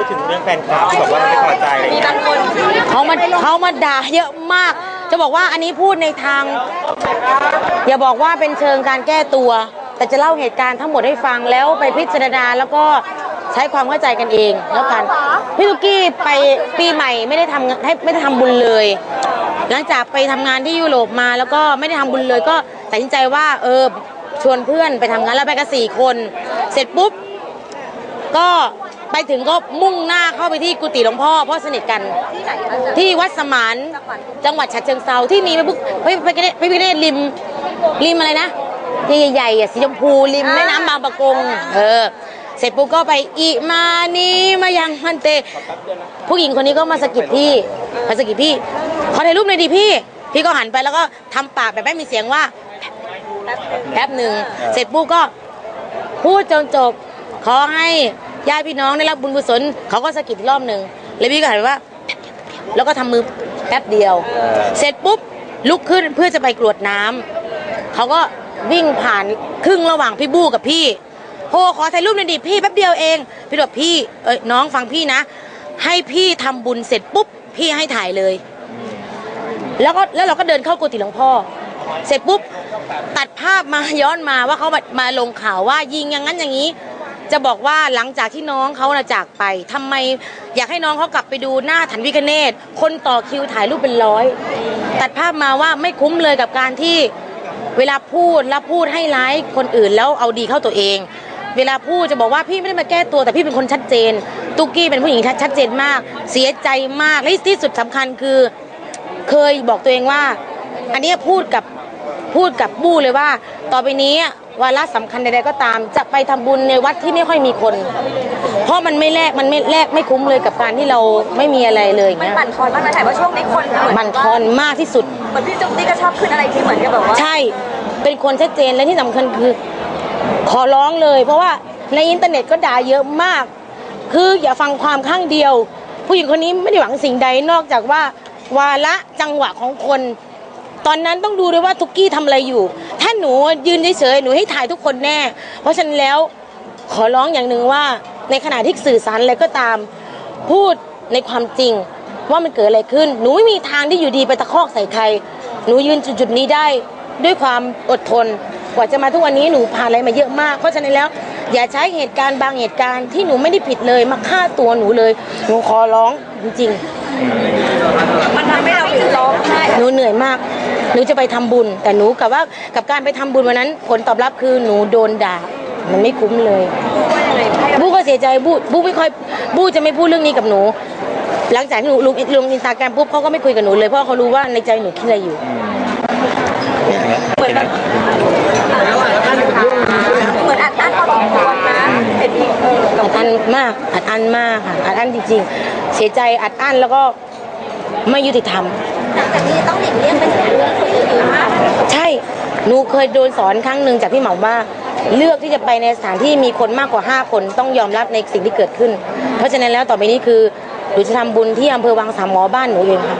พูดถึงเรื่องแฟนคลับที่บอกว่าไม่พอใจอะไรอย่างมีเงี้ยบางคนเขามาเขามาด่าเยอะมาก จะบอกว่าอันนี้พูดในทาง อย่าบอกว่าเป็นเชิงการแก้ตัว แต่จะเล่าเหตุการณ์ทั้งหมดให้ฟังแล้วไปพิจารณาแล้วก็ใช้ความเข้าใจกันเองแล้วกันพี่ตุกกี้ไปปีใหม่ไม่ได้ทำให้ไม่ได้ทำบุญเลย หลังจากไปทำงานที่ยุโรปมาแล้วก็ไม่ได้ทำบุญเลยก็ตัดสินใจว่าเออชวนเพื่อนไปทำงานแล้วไปกันสี่คน เสร็จปุ๊บ ก็ ไปถึงก็มุ่งหน้าเข้าไปที่กุฏิหลวงพ่อเพราะสนิทกันที่ไหนคะที่วัดสมานจังหวัดฉะเชิงเซาที่มีพระพุทธพระพิฆเนศพระพิฆเนศริมริมอะไรนะใหญ่ๆอะสีชมพูริมแม่น้ำบางปะกงเออเสร็จปุ๊บก็ไปอีมานี้มายังมันเต ผู้หญิงคนนี้ก็มาสะกิดพี่มาสะกิดพี่ขอถ่ายรูปหน่อยดิพี่ พี่ก็หันไปแล้วก็ทำปากแบบไม่มีเสียงว่าแป๊บหนึ่งเสร็จปุ๊บก็พูดจนจบขอให้ ญาติพี่น้องได้รับบุญกุศลเขาก็สะกิดอีกรอบหนึ่งแล้วพี่ก็หันไปว่า แล้วก็ทำมือแป๊บเดียว เสร็จปุ๊บลุกขึ้นเพื่อจะไปกรวดน้ำเขาก็วิ่งผ่านครึ่งระหว่างพี่บู้กับพี่โหขอถ่ายรูปหน่อยดิพี่แป๊บเดียวเอง พี่บอกพี่เอ้ยน้องฟังพี่นะ ให้พี่ทำบุญเสร็จปุ๊บพี่ให้ถ่ายเลย แล้วก็แล้วเราก็เดินเข้ากุฏิหลวงพ่อ เสร็จปุ๊บตัดภาพมาย้อนมาว่าเขามามาลงข่าวว่ายิงอย่างนั้นอย่างนี้ จะบอกว่าหลังจากที่น้องเขานะจากไปทำไมอยากให้น้องเขากลับไปดูหน้าถันวิคเนตคนต่อคิวถ่ายรูปเป็นร้อย ตัดภาพมาว่าไม่คุ้มเลยกับการที่เวลาพูดแล้วพูดให้ร้ายคนอื่นแล้วเอาดีเข้าตัวเอง เวลาพูดจะบอกว่าพี่ไม่ได้มาแก้ตัวแต่พี่เป็นคนชัดเจน ตุกกี้เป็นผู้หญิงชัดเจนมาก เสียใจมากและที่สุดสำคัญคือ เคยบอกตัวเองว่า อันนี้พูดกับพูดกับบู้เลยว่า ต่อไปนี้วาระสำคัญใดๆก็ตาม จะไปทำบุญในวัดที่ไม่ค่อยมีคน เพราะมันไม่แลกมันไม่แลกไม่คุ้มเลยกับการที่เราไม่มีอะไรเลยอย่างมันเงี้ยบั่นทอนมากนะแต่ว่าช่วงนี้คนเหมือนบั่นทอนมากที่สุด เหมือนพี่จุ๊บนี่ก็ชอบขึ้นอะไรที่เหมือนกับแบบว่าใช่เป็นคนชัดเจนและที่สำคัญคือ ขอร้องเลย เพราะว่าในอินเทอร์เน็ตก็ด่าเยอะมาก คืออย่าฟังความข้างเดียว ผู้หญิงคนนี้ไม่ได้หวังสิ่งใดนอกจากว่าวาระจังหวะของคน ตอนนั้นต้องดูด้วยว่าทุกกี้ทำอะไรอยู่ถ้า หนูยืนเฉยๆหนูให้ถ่ายทุกคนแน่ เพราะฉะนั้นแล้วขอร้องอย่างหนึ่งว่า ในขณะที่สื่อสารอะไรก็ตาม พูดในความจริงว่ามันเกิดอะไรขึ้น หนูไม่มีทางที่อยู่ดีไปตะคอกใส่ใคร หนูยืนจุดๆนี้ได้ด้วยความอดทน กว่าจะมาทุกวันนี้หนูผ่านอะไรมาเยอะมาก เพราะฉะนั้นแล้ว อย่าใช้เหตุการณ์บางเหตุการณ์ที่หนูไม่ได้ผิดเลยมาฆ่าตัวหนูเลย หนูขอร้องจริงๆมันทำให้เราร้องไห้หนูเหนื่อยมาก หนูจะไปทำบุญ แต่หนูกับว่ากับการไปทำบุญวันนั้น ผลตอบรับคือหนูโดนด่ามันไม่คุ้มเลยว่ายังไงให้บู้ก็เสียใจบู้บู้ไม่ค่อยบู้จะไม่พูดเรื่องนี้กับหนู หลังจากที่หนูลงลงอินสตาแกรมปุ๊บเขาก็ไม่คุยกับหนูเลยเพราะเขารู้ว่าในใจหนูคิดอะไรอยู่เหมือนแบบเหมือนอัดอั้นพอสมควรนะเห็นอีกเออกับ อัดอั้นมาก อัดอั้นมากค่ะ อัดอั้นจริงๆ เสียใจอัดอั้นแล้วก็ไม่ยุติธรรม หลังจากนี้ต้องหลีกเลี่ยงไปถึงเรื่องคนอื่นๆมากใช่ หนูเคยโดนสอนครั้งหนึ่งจากพี่เหมาว่า เลือกที่จะไปในสถานที่มีคนมากกว่า 5 คนต้องยอมรับในสิ่งที่เกิดขึ้น เพราะฉะนั้นแล้วต่อไปนี้คือหนูจะทำบุญที่อำเภอวังสามหมอบ้านหนูเองค่ะ